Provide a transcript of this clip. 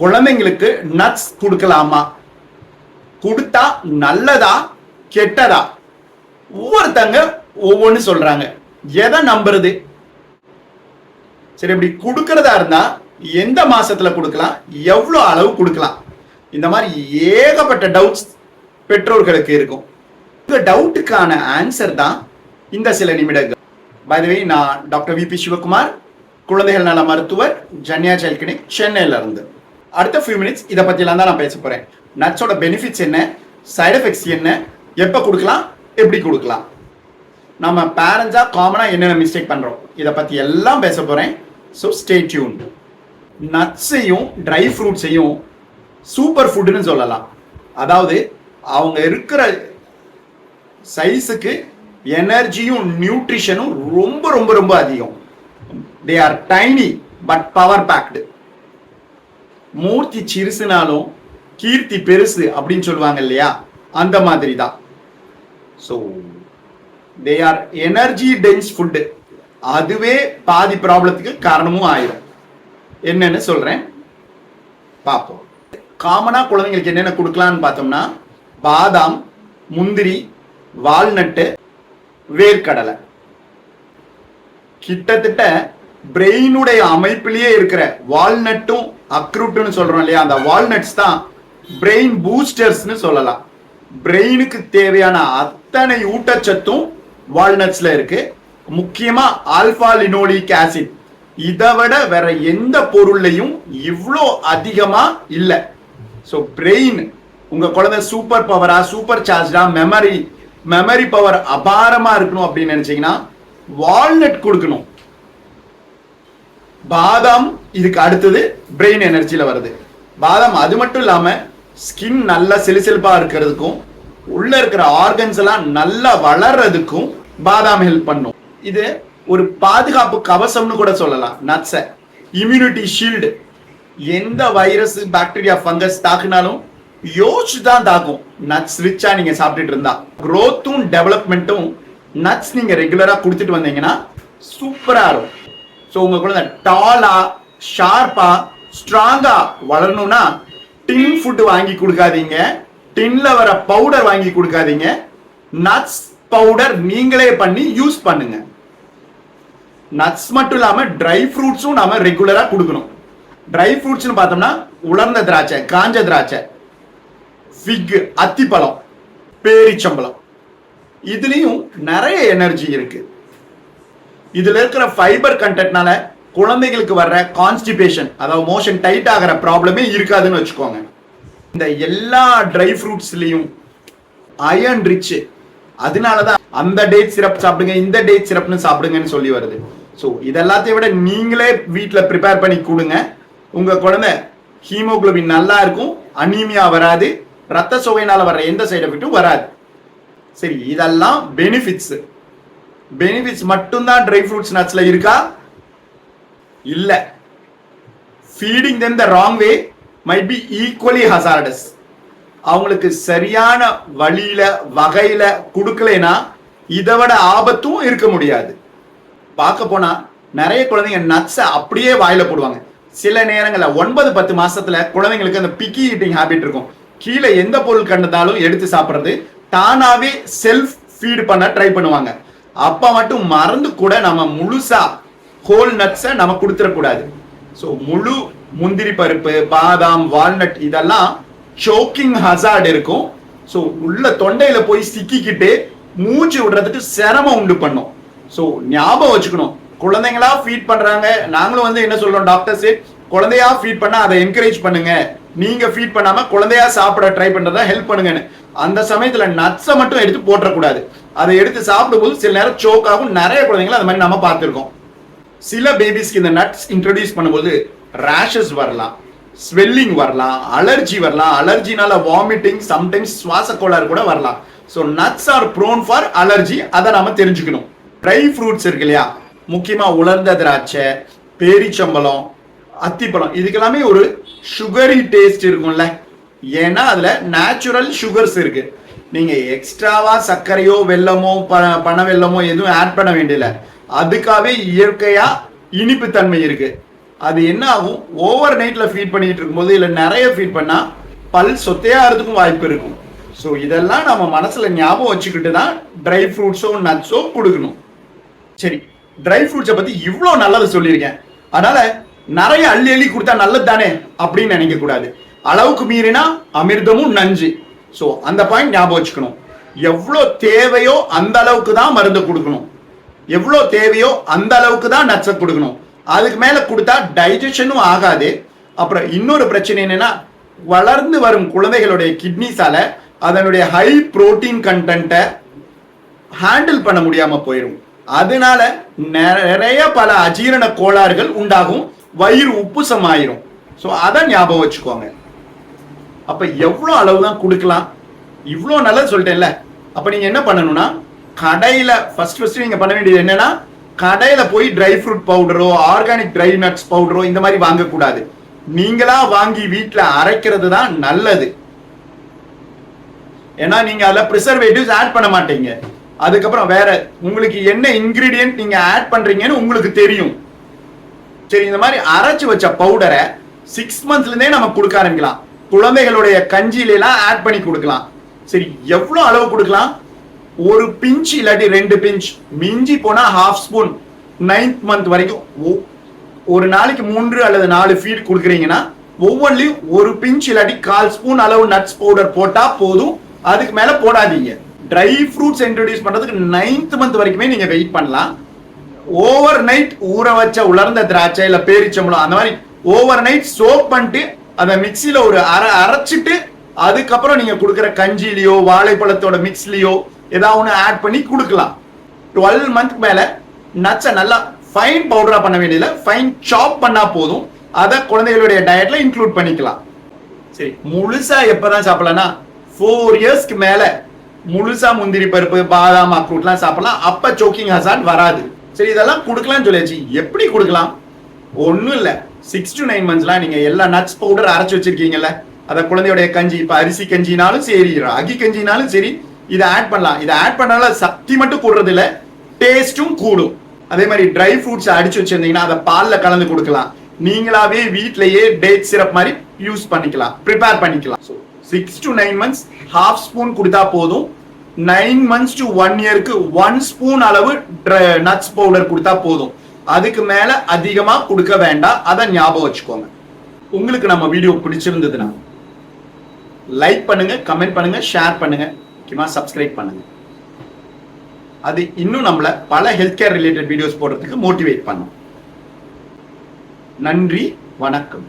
குழந்தைங்களுக்கு நட்ஸ் கொடுக்கலாமா? கொடுத்தா நல்லதா கெட்டதா? ஒவ்வொருத்தங்க ஒவ்வொன்று சொல்றாங்க. எதை நம்புறது? சரி இப்படி கொடுக்கறதா இருந்தா எந்த மாசத்துல கொடுக்கலாம்? எவ்வளோ அளவு கொடுக்கலாம்? இந்த மாதிரி ஏகப்பட்ட டவுட்ஸ் பெற்றோர்களுக்கு இருக்கும். இந்த டவுட்டுக்கான ஆன்சர் தான் இந்த சில நிமிடங்கள். பை நான் டாக்டர் விபி சிவகுமார் குழந்தைகள் நல மருத்துவர் ஜன்யா சைல்ட் கிளினிக் சென்னையில இருந்து அடுத்த ஃபியூ மினிட்ஸ் இதை பற்றிலாம் தான் நான் பேச போகிறேன் நட்ஸோட பெனிஃபிட்ஸ் என்ன? சைடு எஃபெக்ட்ஸ் என்ன? எப்போ கொடுக்கலாம்? எப்படி கொடுக்கலாம்? நம்ம பேரண்ட்ஸாக காமனாக என்னென்ன மிஸ்டேக் பண்ணுறோம் இதை பற்றி எல்லாம் பேச போகிறேன் ஸோ ஸ்டே டியூன் நட்ஸையும் ட்ரை ஃப்ரூட்ஸையும் சூப்பர் ஃபுட்டுன்னு சொல்லலாம். அதாவது அவங்க இருக்கிற சைஸுக்கு எனர்ஜியும் நியூட்ரிஷனும் ரொம்ப ரொம்ப ரொம்ப அதிகம். They are tiny but power packed மூர்த்தி சிறுசுனாலும் கீர்த்தி பெருசு அப்படின்னு சொல்லுவாங்க இல்லையா? அந்த மாதிரி தான் so they are energy dense food அதுவே பாதி ப்ராப்ளத்துக்கு காரணமும் ஆயிரும். என்னன்னு சொல்றேன். பார்ப்போம். காமனா குழந்தைங்களுக்கு என்னென்ன கொடுக்கலாம்னு பார்த்தோம்னா பாதாம் முந்திரி வால்நட்டு வேர்க்கடலை. கிட்டத்தட்ட பிரெயினுடைய அமைப்பிலேயே இருக்கிற வால்நட்டும் அக்ரூட்னு சொல்றோம் இல்லையா? அந்த வால்நட்ஸ் தான் பிரெயின் பூஸ்டர்ஸ்னு சொல்லலாம். பிரெயினுக்கு தேவையான அத்தனை ஊட்டச்சத்தும் வால்நட்ஸ்ல இருக்கு. முக்கியமா ஆல்பா லினோலிக் ஆசிட் இதை விட வேற எந்த பொருள்லையும் இவ்வளோ அதிகமா இல்லை. ஸோ பிரெயின் உங்க குழந்தை சூப்பர் பவரா சூப்பர் சார்ஜா மெமரி மெமரி பவர் அபாரமா இருக்கணும் அப்படின்னு நினைச்சீங்கன்னா வால்நட் கொடுக்கணும். பாதாம் இதுக்கு அடுத்தது பிரெயின் எனர்ஜியில் வருது. பாதாம் அது மட்டும் இல்லாமல் ஸ்கின் நல்லா சிலுசிலுப்பா இருக்கிறதுக்கும் உள்ள இருக்கிற ஆர்கன்ஸ் எல்லாம் நல்லா வளர்றதுக்கும் பாதாம் ஹெல்ப் பண்ணும். இது ஒரு பாதுகாப்பு கவசம்னு கூட சொல்லலாம். நட்ஸை இம்யூனிட்டி ஷீல்டு எந்த வைரஸ் பாக்டீரியா ஃபங்கஸ் தாக்குனாலும் யோசிச்சு தான் தாக்கும் நட்ஸ் ரிச்சா நீங்க சாப்பிட்டுட்டு இருந்தா. க்ரோத்தும் டெவலப்மெண்ட்டும் நட்ஸ் நீங்க ரெகுலரா கொடுத்துட்டு வந்தீங்கன்னா சூப்பரா இருக்கும். ஸோ உங்கள் குழந்தை டாலா ஷார்ப்பாக ஸ்ட்ராங்காக வளரணும்னா டின் ஃபுட்டு வாங்கி கொடுக்காதீங்க. டின்ல வர பவுடர் வாங்கி கொடுக்காதீங்க. நட்ஸ் பவுடர் நீங்களே பண்ணி யூஸ் பண்ணுங்க. நட்ஸ் மட்டும் இல்லாமல் ட்ரை ஃப்ரூட்ஸும் நாம ரெகுலராக கொடுக்கணும். ட்ரை ஃப்ரூட்ஸ்னு பார்த்தோம்னா உலர்ந்த திராட்சை காஞ்ச திராட்சை ஃபிக் அத்திப்பழம் பேரிச்சம்பழம். இதுலேயும் நிறைய எனர்ஜி இருக்குது இதுல இருக்கிற ஃபைபர் கண்டென்ட்னால குழந்தைகளுக்கு வர்ற கான்ஸ்டிபேஷன் அதாவது மோஷன் டைட் ஆகிற ப்ராப்ளமே இருக்காதுன்னு வச்சுக்கோங்க. இந்த எல்லா ட்ரை ஃப்ரூட்ஸ்லயும் அயன் ரிச் அதனால தான் அந்த டேட் சிரப் சாப்பிடுங்க இந்த டேட் சிரப்னு சாப்பிடுங்கன்னு சொல்லி வருது. ஸோ இதெல்லாத்தையும் விட நீங்களே வீட்டில் ப்ரிப்பேர் பண்ணி கொடுங்க. உங்கள் குழந்தை ஹீமோகுளோபின் நல்லா இருக்கும் அனீமியா வராது ரத்த சுவையினால் வர்ற எந்த சைடு எஃபெக்டும் வராது. சரி இதெல்லாம் பெனிஃபிட்ஸு பெனிஃபிட்ஸ் மட்டும்தான் ட்ரை ஃப்ரூட்ஸ் நட்ஸ்ல இருக்கா? இல்ல. Feeding them the wrong way might be equally hazardous அவங்களுக்கு சரியான வழியில வகையில கொடுக்கலைன்னா இதை விட ஆபத்தும் இருக்க முடியாது. பார்க்க போனா நிறைய குழந்தைங்க நட்ஸை அப்படியே வாயில போடுவாங்க. சில நேரங்களில் ஒன்பது பத்து மாசத்துல குழந்தைங்களுக்கு அந்த பிக்கி ஈட்டிங் ஹாபிட் இருக்கும். கீழே எந்த பொருள் கண்டதாலும் எடுத்து சாப்பிட்றது தானாவே செல்ஃப் ஃபீட் பண்ண ட்ரை பண்ணுவாங்க. அப்போ மட்டும் மறந்து கூட நம்ம முழுசா ஹோல் நட்ஸை நம்ம கொடுத்துடக்கூடாது. ஸோ முழு முந்திரி பருப்பு பாதாம் வால்நட் இதெல்லாம் சோக்கிங் ஹசார்ட் இருக்கும். ஸோ உள்ள தொண்டையில போய் சிக்கிக்கிட்டு மூச்சு விடுறதுக்கு சிரமம் உண்டு பண்ணும். ஸோ ஞாபகம் வச்சுக்கணும். குழந்தைங்களா ஃபீட் பண்றாங்க. நாங்களும் வந்து என்ன சொல்றோம் டாக்டர்ஸ் குழந்தையா ஃபீட் பண்ணா அதை என்கரேஜ் பண்ணுங்க. நீங்க ஃபீட் பண்ணாம குழந்தையா சாப்பிட ட்ரை பண்றதா ஹெல்ப் பண்ணுங்கன்னு. அந்த சமயத்துல நட்ஸை மட்டும் எடுத்து போட்டுறக்கூடாது. அதை எடுத்து சாப்பிடும்போது சில நேரம் சோக் ஆகும். நிறைய குழந்தைங்களை அந்த மாதிரி நம்ம பார்த்துருக்கோம். சில பேபிஸ்க்கு இந்த நட்ஸ் இன்ட்ரடியூஸ் பண்ணும்போது ரேஷஸ் வரலாம். ஸ்வெல்லிங் வரலாம். அலர்ஜி வரலாம். அலர்ஜினால வாமிட்டிங் சம்டைம்ஸ் சுவாச கோளாறு கூட வரலாம். So nuts are prone for allergy அதை நாம தெரிஞ்சுக்கணும். ட்ரை ஃப்ரூட்ஸ் இருக்கு இல்லையா? முக்கியமாக உலர்ந்த திராட்சை பேரிச்சம்பழம் அத்திப்பழம். இதுக்கெல்லாமே ஒரு சுகரி டேஸ்ட் இருக்கும்ல. ஏன்னா அதில் நேச்சுரல் சுகர்ஸ் இருக்குது நீங்க எக்ஸ்ட்ராவா சர்க்கரையோ வெல்லமோ ப பனை வெல்லமோ எதுவும் ஆட் பண்ண வேண்டியல அதுக்காகவே இயற்கையா இனிப்பு தன்மை இருக்கு. அது என்ன ஆகும்? ஓவர் நைட்ல ஃபீட் பண்ணிட்டு இருக்கும்போது இல்ல நிறைய ஃபீட் பண்ணா பல் சொத்தையாகிறதுக்கும் வாய்ப்பு இருக்கும். ஸோ இதெல்லாம் நம்ம மனசுல ஞாபகம் வச்சுக்கிட்டு தான் ட்ரை ஃப்ரூட்ஸோ நட்ஸோ கொடுக்கணும். சரி ட்ரை ஃப்ரூட்ஸை பத்தி இவ்வளோ நல்லது சொல்லியிருக்கேன். அதனால நிறைய அள்ளி அள்ளி கொடுத்தா நல்லது தானே அப்படின்னு நினைக்க கூடாது அளவுக்கு மீறினா அமிர்தமும் நஞ்சு. ஸோ அந்த பாயிண்ட் ஞாபகம் வச்சுக்கணும். எவ்வளோ தேவையோ அந்த அளவுக்கு தான் மருந்து கொடுக்கணும். எவ்வளோ தேவையோ அந்த அளவுக்கு தான் நட்ஸை கொடுக்கணும். அதுக்கு மேலே கொடுத்தா டைஜஷனும் ஆகாது. அப்புறம் இன்னொரு பிரச்சனை என்னன்னா வளர்ந்து வரும் குழந்தைகளுடைய கிட்னிஸால் அதனுடைய ஹை புரோட்டீன் கண்டென்ட்டை ஹேண்டில் பண்ண முடியாமல் போயிடும் அதனால நிறைய பல அஜீரண கோளாறுகள் உண்டாகும். வயிறு உப்புசமாயிரும். ஸோ அதை ஞாபகம் வச்சுக்கோங்க. அப்ப எவ்வளோ அளவு தான் கொடுக்கலாம்? இவ்வளோ நல்லது சொல்லிட்டேன்ல. அப்ப நீங்க என்ன பண்ணணும்னா கடையில ஃபர்ஸ்ட் ஃபர்ஸ்ட் நீங்க பண்ண வேண்டியது என்னன்னா கடையில போய் ட்ரை ஃப்ரூட் பவுடரோ ஆர்கானிக் ட்ரை நட்ஸ் பவுடரோ இந்த மாதிரி வாங்கக்கூடாது. நீங்களா வாங்கி வீட்டில் அரைக்கிறது தான் நல்லது. ஏன்னா நீங்க அதில் ப்ரிசர்வேட்டிவ்ஸ் ஆட் பண்ண மாட்டீங்க. அதுக்கப்புறம் வேற உங்களுக்கு என்ன இன்கிரீடியன்ட் நீங்க ஆட் பண்றீங்கன்னு உங்களுக்கு தெரியும். சரி இந்த மாதிரி அரைச்சு வச்ச பவுடரை சிக்ஸ் மந்த்ல இருந்தே நம்ம கொடுக்க ஆரம்பிக்கலாம். குழந்தைகளுடைய கஞ்சியிலாம் ஆட் பண்ணி கொடுக்கலாம். சரி எவ்வளோ அளவு கொடுக்கலாம்? ஒரு பிஞ்ச் இல்லாட்டி ரெண்டு பிஞ்ச் மிஞ்சி போனால் ஹாஃப் ஸ்பூன் நைன்த் மந்த் வரைக்கும் ஒரு நாளைக்கு மூன்று அல்லது நாலு ஃபீட் கொடுக்குறீங்கன்னா ஒவ்வொன்றிலையும் ஒரு பிஞ்ச் இல்லாட்டி கால் ஸ்பூன் அளவு நட்ஸ் பவுடர் போட்டால் போதும். அதுக்கு மேலே போடாதீங்க. ட்ரை ஃப்ரூட்ஸ் இன்ட்ரடியூஸ் பண்ணுறதுக்கு நைன்த் மந்த் வரைக்குமே நீங்கள் வெயிட் பண்ணலாம். ஓவர் நைட் ஊற வச்ச உலர்ந்த திராட்சை இல்லை பேரிச்சம்பளம் அந்த மாதிரி ஓவர் நைட் சோப் பண்ணிட்டு அந்த மிக்சியில ஒரு அரை அரைச்சிட்டு அதுக்கப்புறம் நீங்க கொடுக்குற கஞ்சிலையோ வாழைப்பழத்தோட மிக்ஸ்லயோ ஏதாவது ஒன்று ஆட் பண்ணி கொடுக்கலாம். டுவெல் மந்த் மேல நச்ச நல்லா ஃபைன் பவுடரா பண்ண வேண்டியதில்லை. ஃபைன் சாப் பண்ணா போதும். அதை குழந்தைகளுடைய டயட்ல இன்க்ளூட் பண்ணிக்கலாம். சரி முழுசா எப்பதான் சாப்பிடலாம்னா ஃபோர் இயர்ஸ்க்கு மேல முழுசா முந்திரி பருப்பு பாதாம் அக்ரூட்லாம் சாப்பிடலாம். அப்ப சோக்கிங் ஹசான் வராது. சரி இதெல்லாம் கொடுக்கலாம்னு சொல்லியாச்சு. எப்படி கொடுக்கலாம்? ஒன்றும் இல்லை. சிக்ஸ் டு நைன் மந்த்ஸ்லாம் நீங்க எல்லா நட்ஸ் பவுடர் அரைச்சு வச்சிருக்கீங்கல்ல அத குழந்தையுடைய கஞ்சி இப்ப அரிசி கஞ்சினாலும் சரி ராகி கஞ்சினாலும் சரி இதை ஆட் பண்ணலாம். இதை ஆட் பண்ணால சக்தி மட்டும் கூடுறது இல்ல டேஸ்டும் கூடும். அதே மாதிரி ட்ரை ஃப்ரூட்ஸ் அடிச்சு வச்சிருந்தீங்கன்னா அதை பால்ல கலந்து கொடுக்கலாம். நீங்களாவே வீட்லயே டேட் சிரப் மாதிரி யூஸ் பண்ணிக்கலாம். ப்ரிப்பேர் பண்ணிக்கலாம். Six to nine months half spoon கொடுத்தா போதும். நைன் மந்த்ஸ் டு ஒன் இயருக்கு ஒன் ஸ்பூன் அளவு நட்ஸ் பவுடர் கொடுத்தா போதும். அதுக்கு மேல அதிகமா கொடுக்க வேண்டாம். அதை ஞாபகம் வச்சுக்கோங்க. உங்களுக்கு நம்ம வீடியோ பிடிச்சிருந்ததுன்னா லைக் பண்ணுங்க கமெண்ட் பண்ணுங்க ஷேர் பண்ணுங்க. முக்கியமா சப்ஸ்கிரைப் பண்ணுங்க. அது இன்னும் நம்மள பல ஹெல்த் கேர் ரிலேட்டட் வீடியோஸ் போடுறதுக்கு மோட்டிவேட் பண்ணும். நன்றி வணக்கம்.